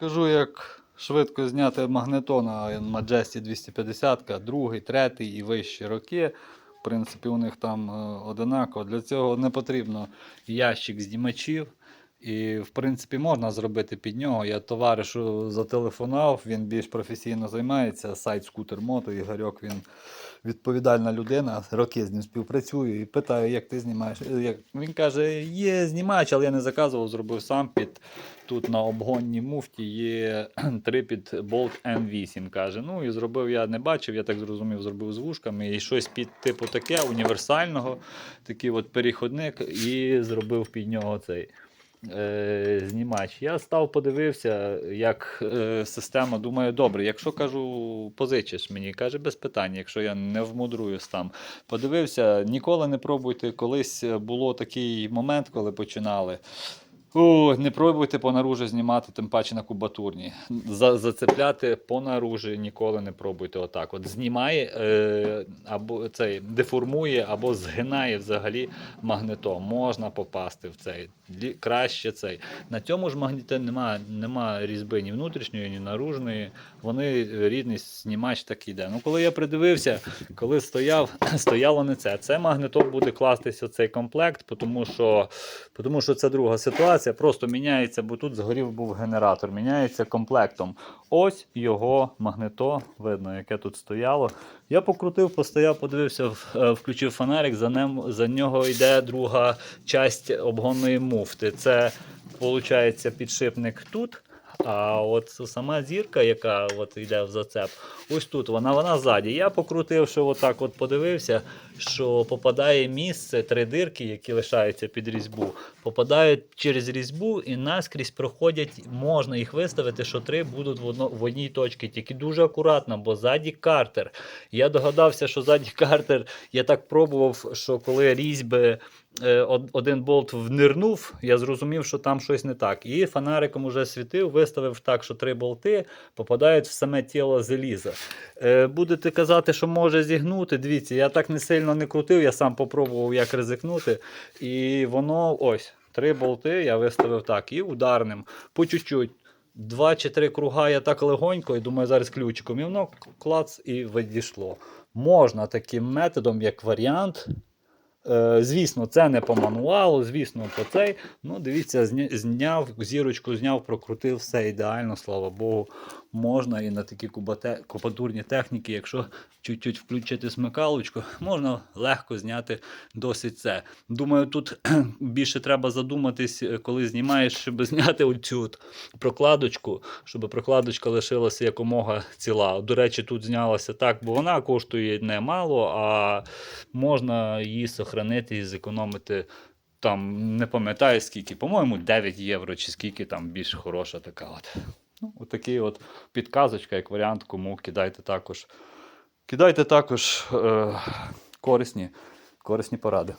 Кажу, як швидко зняти магнетона на Majesty 250, другий, третій і вищі роки. В принципі, у них там е, одинаково. Для цього не потрібно ящик знімачів. І, в принципі, можна зробити під нього. Я товаришу зателефонував, він більш професійно займається. Сайт Скутер Мото, Ігорьок, він відповідальна людина, роки з ним співпрацюю і питаю, як ти знімаєш. Як... Він каже, є знімач, але я не заказував, зробив сам під тут на обгонній муфті є три під болт N8. каже. Ну і зробив я не бачив, я так зрозумів, зробив з вушками і щось під типу таке універсального, такий от переходник, і зробив під нього цей. Е, знімач. Я став, подивився, як е, система. Думаю, добре, якщо кажу, позичиш мені, каже, без питань, якщо я не вмудрую сам. Подивився, ніколи не пробуйте. Колись було такий момент, коли починали. О, не пробуйте по наружі знімати, тим паче на кубатурні. За, зацепляти по ніколи не пробуйте отак. От знімає е, або цей деформує, або згинає взагалі магнетом. Можна попасти в цей. Краще цей. На цьому ж магніті немає нема різьби ні внутрішньої, ні наружної. Вони рідний знімач так іде. Ну, коли я придивився, коли стояв, стояло не це. Це магнетом буде кластись оцей комплект, тому що, тому що це друга ситуація. Просто міняється, бо тут згорів був генератор, міняється комплектом. Ось його магнето, видно, яке тут стояло. Я покрутив, постояв, подивився, е, включив фонарик, за, ним, за нього йде друга часть обгонної муфти. Це, виходить, підшипник тут. А от сама зірка, яка от йде в зацеп, ось тут вона, вона ззаді. Я покрутив, що отак от подивився, що попадає місце, три дирки, які лишаються під різьбу, попадають через різьбу і наскрізь проходять, можна їх виставити, що три будуть в, одно, в одній точці, тільки дуже акуратно, бо ззаді картер. Я догадався, що ззаді картер, я так пробував, що коли різьби один болт внирнув, я зрозумів, що там щось не так. І фонариком уже світив, виставив так, що три болти попадають в саме тіло заліза. Е, Будете казати, що може зігнути. Дивіться, я так не сильно не крутив, я сам попробував як ризикнути. І воно ось. Три болти я виставив так, і ударним, по чуть-чуть. Два чи три круга я так легонько, і думаю, зараз ключиком. І воно клац і відійшло. Можна таким методом, як варіант. Е, звісно, це не по мануалу, звісно, по цей. Ну, дивіться, зняв, зірочку зняв, прокрутив, все ідеально, слава Богу. Можна і на такі кубатурні техніки, якщо чуть-чуть включити смикалочку, можна легко зняти досить це. Думаю, тут більше треба задуматись, е, коли знімаєш, щоб зняти оцю от прокладочку, щоб прокладочка лишилася якомога ціла. До речі, тут знялася так, бо вона коштує немало, а можна її сохранити і зекономити. Там не пам'ятаю скільки, по-моєму, 9 євро чи скільки там більш хороша така от. Ну, отакий от підказочка, як варіант, кому кидайте також. Кидайте також е, корисні, корисні поради.